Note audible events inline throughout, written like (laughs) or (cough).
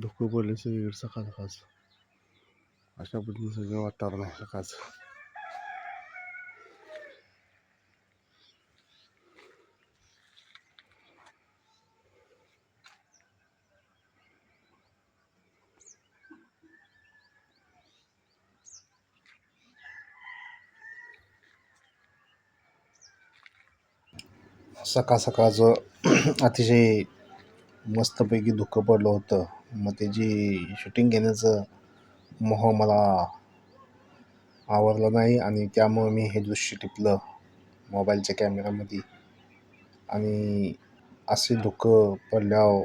धुकं पडले सगळीकडे सकाळ सकाळच अशा पद्धतीने सगळं वातावरण आहे सकाळचं. सकाळ सकाळचं अतिशय मस्तपैकी धुकं पडलं होतं. मग त्याची शूटिंग घेण्याचं मोह मला आवरलं नाही आणि त्यामुळं मी हे दृश्य टिपलं मोबाईलच्या कॅमेरामध्ये आणि असे धुकं पडल्यावर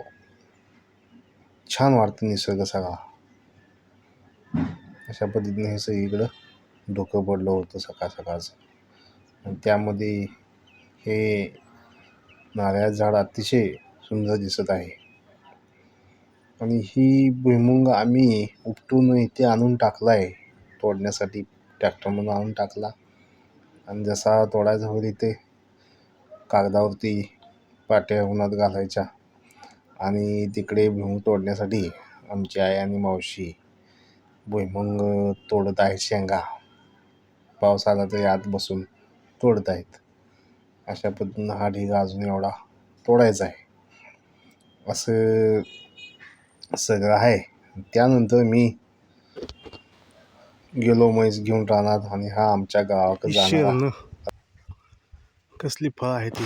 छान वाटतं निसर्ग सगळा. अशा पद्धतीने हे सगळीकडं धुकं पडलं होतं सकाळ सकाळचं. आणि त्यामध्ये हे नारळाचं झाड अतिशय सुंदर दिसत आहे. आणि ही भुईमुंग आम्ही उपटून इथे आणून टाकला आहे तोडण्यासाठी ट्रॅक्टरमधून आणून टाकला. आणि जसा तोडायचा होईल इथे कागदावरती पाट्या उन्हात घालायच्या. आणि तिकडे भुईमुग तोडण्यासाठी आमची आई आणि मावशी भुईमुंग तोडत आहेत शेंगा. पाऊस आला तरी आत बसून तोडत आहेत. अशा पद्धतीनं हा ढिगा अजून एवढा तोडायचा आहे. असं सगळं आहे. त्यानंतर मी गेलो म्हैस घेऊन राहणार आणि हा आमच्या गावाकडे जाणार कसली फळ आहे ती.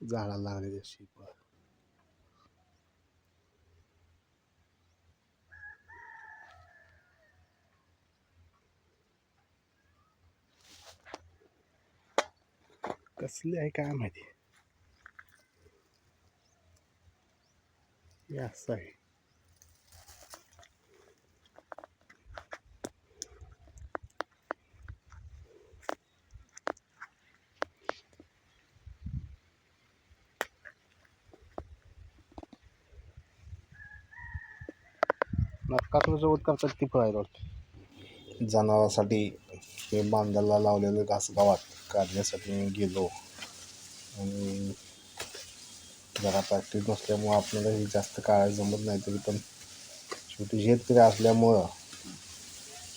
झाडाला लागलेली अशी फळ. कसली आहे काय माहिती? हे असं आहे. नरकासुरासोबत करतात ती फळ आहेत वाटतं. जनावरासाठी हे बांधायला लावलेलं घास गावात. काढण्यासाठी मी गेलो. आणि जरा प्रॅक्टिस नसल्यामुळं आपल्याला हे जास्त काळ जमत नाही तरी पण शेवटी शेतकरी असल्यामुळं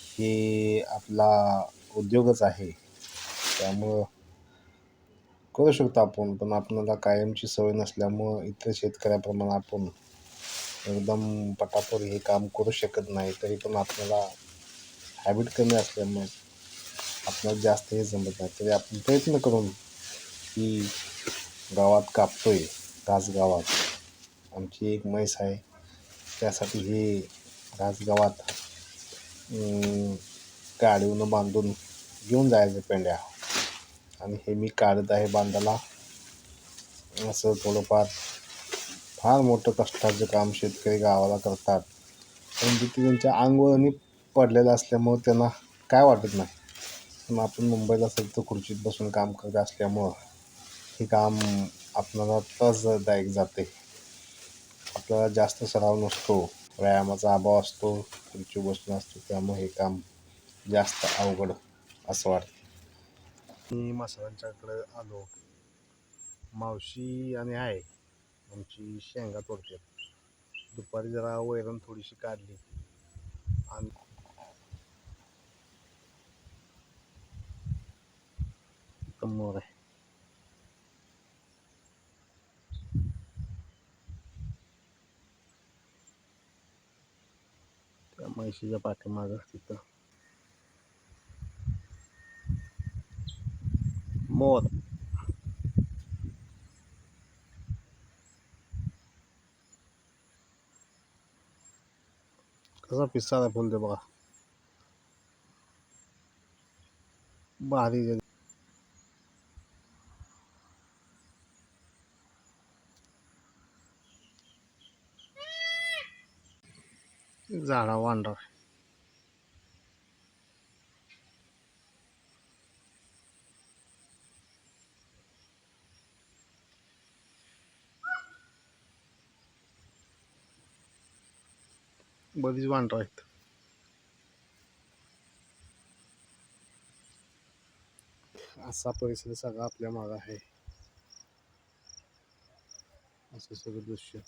हे आपला उद्योगच आहे. त्यामुळं करू शकतो आपण पण आपल्याला कायमची सवय नसल्यामुळं इतर शेतकऱ्याप्रमाणे आपण एकदम पटापट हे काम करू शकत नाही तरी पण आपल्याला हॅबिट कमी असल्यामुळे आपल्याला जास्त हे जमत नाही. तरी आपण प्रयत्न करून की गावात कापतोय घास गावात आमची एक म्हैस आहे. त्यासाठी हे घास गावात बांधून घेऊन जायचं पेंड्या. आणि हे मी काढत आहे बांधाला असं थोडंफार फार मोठं कष्टाचं काम शेतकरी गावाला करतात. पण तिथे त्यांच्या अंगवळणी पडलेलं असल्यामुळं त्यांना काय वाटत नाही. पण आपण मुंबईला असेल तर खुर्चीत बसून काम करत असल्यामुळं हे काम आपल्याला त्रासदायक जाते. आपल्याला जास्त सराव नसतो व्यायामाचा अभाव असतो खुर्ची बसून असतो त्यामुळे हे काम जास्त अवघड असं वाटतं. मी मसाल्यांच्याकडे आलो. मावशी आणि आहे आमची शेंगा तोडते दुपारी जरा वैरण थोडीशी काढली आणि मोर आहे त्या म्हैशीच्या पाठीमागं तिथं मोर कसा पिस्सा आहे फुल ते बघा भारी झाडा वांडर बरीच वांडर आहेत. असा परिसर सगळा आपल्या मागं आहे. असं सगळं दृश्य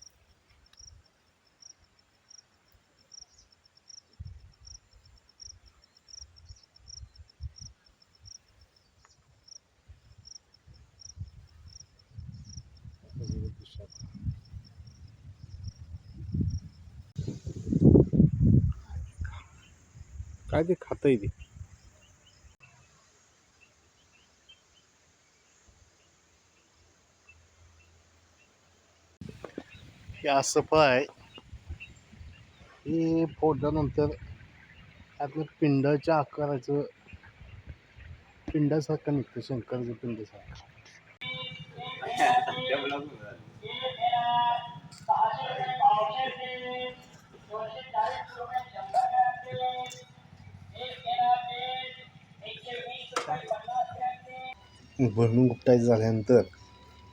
असं सगळं दृश्य आहे. काय ते खातंय ते? असं फळ आहे हे फोडल्यानंतर आपलं पिंडाच्या आकाराचं पिंडासारखं निघतं शंकरचं पिंडासारखं भरून गुपटायचं झाल्यानंतर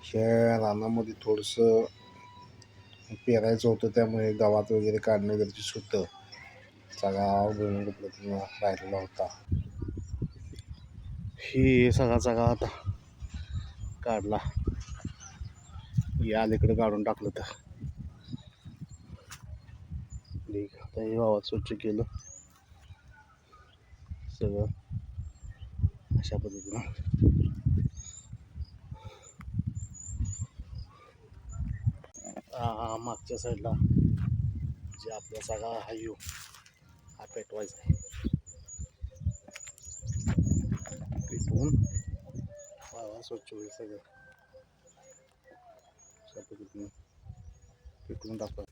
ह्या रानामध्ये थोडंसं पेरायचं होतं त्यामुळे गावात वगैरे काढणं गरजेचं होतं. सगळा भरून गुपटायला राहिलेला होता. ही सगळा सगळा आता काढला. या अलीकडे काढून टाकलं तर. ठीक आता हे गावात स्वच्छ केलं. सगळं अशा पद्धतीनं. मागच्या साईडला जे आपला सगळा हायू हा पेटवायचा आहे. पेटवून वावा स्वच्छ होईल सगळं. अशा पद्धतीने पेटवून टाकतात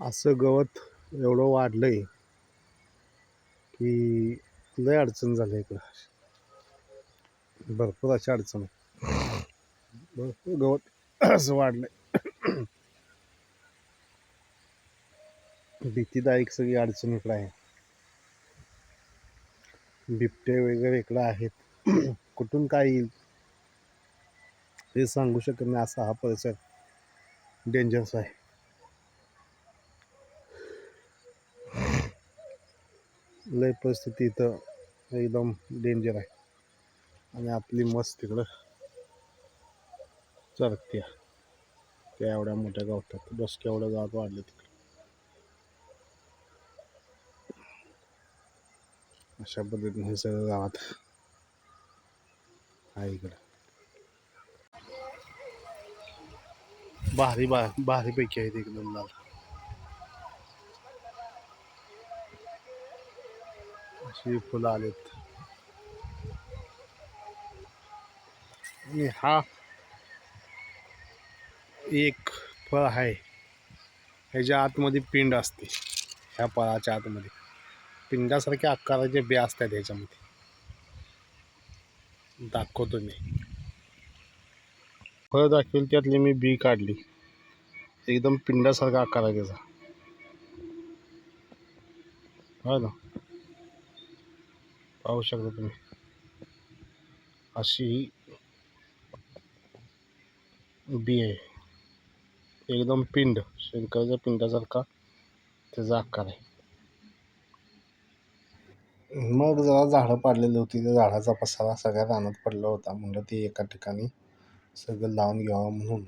असं गवत एवढं वाढलं आहे की लय अडचण झाली इकडं. भरपूर अशी अडचण आहे भरपूर गवत (clears throat) असं वाढलंय. भीतीदायक सगळी अडचण इकडं आहे. बिबटे वगैरे इकडं आहेत. (clears throat) कुठून काय येईल? ते सांगू शकत नाही असा हा परिसर डेंजरस आहे. लय परिस्थिती इथं एकदम डेंजर आहे. आणि आपली मस्त तिकडं चरत्या. त्या एवढ्या मोठ्या गावतात. डोसक्या एवढ्या गावात वाढले तिकडे. अशा पद्धतीने हे सगळं गावात आहे इकडं. भारी बा भारीपैकी आहेत एकदम लाल. अशी फुलं आलेत. आणि हा एक फळ आहे. ह्याच्या आतमध्ये पिंड असते. ह्या फळाच्या आतमध्ये. पिंडासारख्या आकाराचे बी असतात ह्याच्यामध्ये. दाखवतो मी. फळ दाखवेल त्यातली मी बी काढली. एकदम पिंडासारखा आकार आहे त्याचा. हो ना. पाहू शकता तुम्ही. अशी बी आहे. एकदम पिंड शंकरच्या पिंडासारखा त्याचा आकार आहे. मग जरा झाडं पाडलेली होती त्या झाडाचा पसारा सगळ्या रानात पडला होता. म्हणलं ते एका ठिकाणी सगळं लावून घ्यावं म्हणून.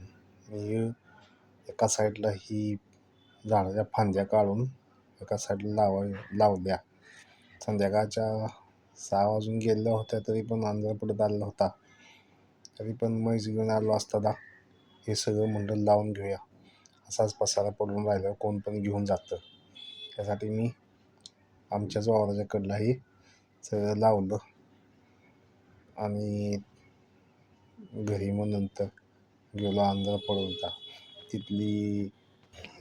मी एका साईडला ही झाडाच्या फांद्या काढून एका साईडला लावा लावल्या. संध्याकाळच्या सहा वाजून गेल्या होत्या तरी पण अंधार पडत आलेला होता. तरी पण म्हैस घेऊन आलो असताना. हे सगळं म्हणलं लावून घेऊया. असाच पसारा पडून राहिला कोण पण घेऊन जातं. त्यासाठी मी आमच्याच वावराच्या कडलाही सगळं लावलं. आणि घरी मग नंतर गेलो आंध्रप्रदेशला तिथली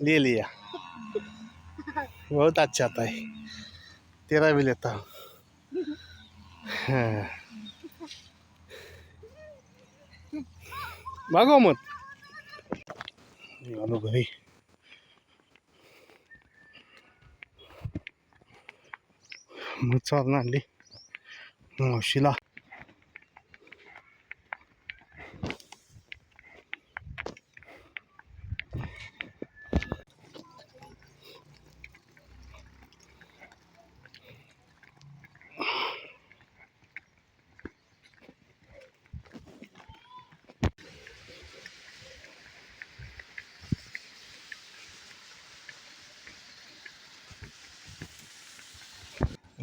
ले लिया (laughs) बहुत अच्छा आता है तेरा भी लेता. हूँ हाँ. मागो मत आलो घरी मग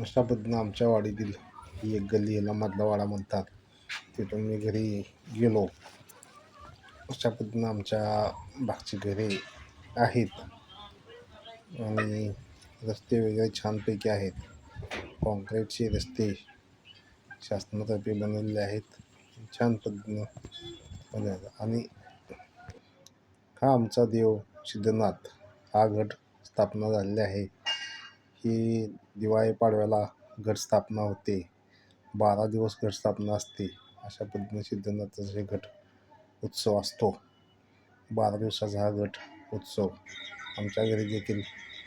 अशा पद्धतीनं आमच्या वाडीतील ही एक गल्ली याला मधला वाडा म्हणतात. तिथून मी घरी गेलो. अशा पद्धतीनं आमच्या भागची घरे आहेत. आणि रस्ते वगैरे छानपैकी आहेत. कॉन्क्रीटचे रस्ते शासनातर्फे बनवलेले आहेत. छान पद्धतीनं बनवले आणि हा आमचा देव सिद्धनाथ. हा गट स्थापना झालेला आहे. की दिवाळी पाडव्याला घटस्थापना होते. बारा दिवस घटस्थापना असते. अशा पद्धतीने सिद्धनाथाचे घट उत्सव असतो. बारा दिवसाचा हा घट उत्सव आमच्या घरी देखील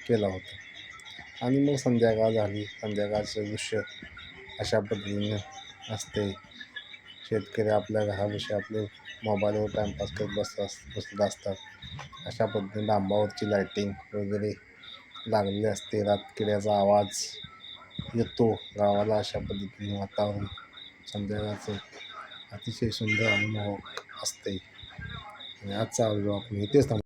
केला होता. आणि मग संध्याकाळ झाली. संध्याकाळचं दृश्य अशा पद्धतीने असते. शेतकरी आपल्या घराविषयी आपले मोबाईलवर टाईमपास करत बस बसत असतात. अशा पद्धतीने डांबावरची लायटिंग वगैरे लागले असते. रातकिड्याचा आवाज येतो. गावाला अशा पद्धतीने वातावरण संध्याकाळचं अतिशय सुंदर अनुभव असते. आणि आजचा व्हिडिओ आपण इथेच थांबवू.